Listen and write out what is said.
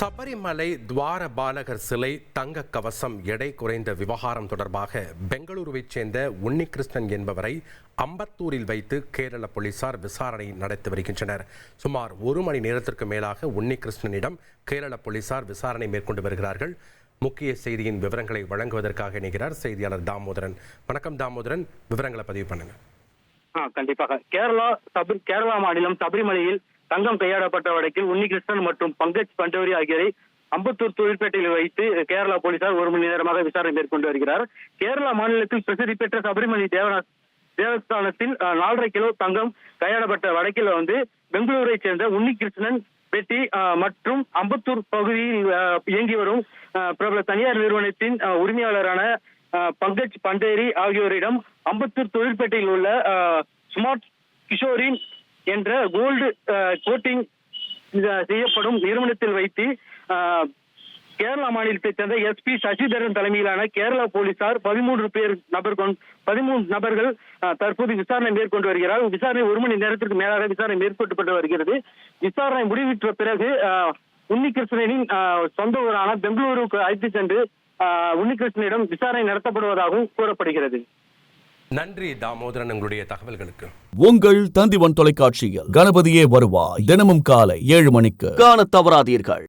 சபரிமலை துவார பாலகர் சிலை தங்க கவசம் எடை குறைந்த விவகாரம் தொடர்பாக பெங்களூருவைச் சேர்ந்த உன்னிகிருஷ்ணன் என்பவரை அம்பத்தூரில் வைத்து கேரள போலீசார் விசாரணை நடத்தி வருகின்றனர். சுமார் ஒரு மணி நேரத்திற்கு மேலாக உன்னிகிருஷ்ணனிடம் கேரள போலீசார் விசாரணை மேற்கொண்டு வருகிறார்கள். முக்கிய செய்தியின் விவரங்களை வழங்குவதற்காக இணைகிறார் செய்தியாளர் தாமோதரன். வணக்கம் தாமோதரன். விவரங்களை பதிவு பண்ணுங்க. கண்டிப்பாக. கேரளா சபரி கேரளா மாநிலம் சபரிமலையில் தங்கம் கையாடப்பட்ட வழக்கில் உன்னிகிருஷ்ணன் மற்றும் பங்கஜ் பண்டோரி ஆகியோரை அம்பத்தூர் தொழிற்பேட்டையில் வைத்து கேரளா போலீசார் ஒரு மணி நேரமாக விசாரணை மேற்கொண்டு வருகிறார். கேரளா மாநிலத்தில் பிரசித்தி பெற்ற சபரிமலை தேவநாத் தேவஸ்தானத்தில் நாலரை கிலோ தங்கம் கையாடப்பட்ட வழக்கில் வந்து பெங்களூரை சேர்ந்த உன்னிகிருஷ்ணன் பெட்டி மற்றும் அம்பத்தூர் பகுதியில் அஹ், இயங்கி வரும் பிரபல தனியார் நிறுவனத்தின் உரிமையாளரான அஹ், பங்கஜ் பண்டேரி ஆகியோரிடம் அம்பத்தூர் தொழிற்பேட்டையில் உள்ள ஸ்மார்ட் கிஷோரின் என்ற கோல்டு கோட்டிங் செய்யப்படும் நிறுவனத்தில் வைத்து கேரள கேரளா மாநிலத்தைச் சேர்ந்த எஸ்பி சசிதரன் தலைமையிலான கேரளா போலீசார் பதிமூன்று பேர் நபர் பதிமூன்று நபர்கள் தற்போது விசாரணை மேற்கொண்டு வருகிறார். விசாரணை ஒரு மணி நேரத்திற்கு மேலாக விசாரணை மேற்கொள்ளப்பட்டு வருகிறது. விசாரணை முடிவிட்ட பிறகு உன்னிகிருஷ்ணனின் சொந்த ஊரான பெங்களூருக்கு அழைத்து சென்று உன்னிகிருஷ்ணனிடம் விசாரணை நடத்தப்படுவதாகவும் கூறப்படுகிறது. நன்றி தாமோதரன் உங்களுடைய தகவல்களுக்கு. உங்கள் தந்திவன் தொலைக்காட்சியில் கணபதியே வருவாய். தினமும் காலை ஏழு மணிக்கு. காணத் தவறாதீர்கள்.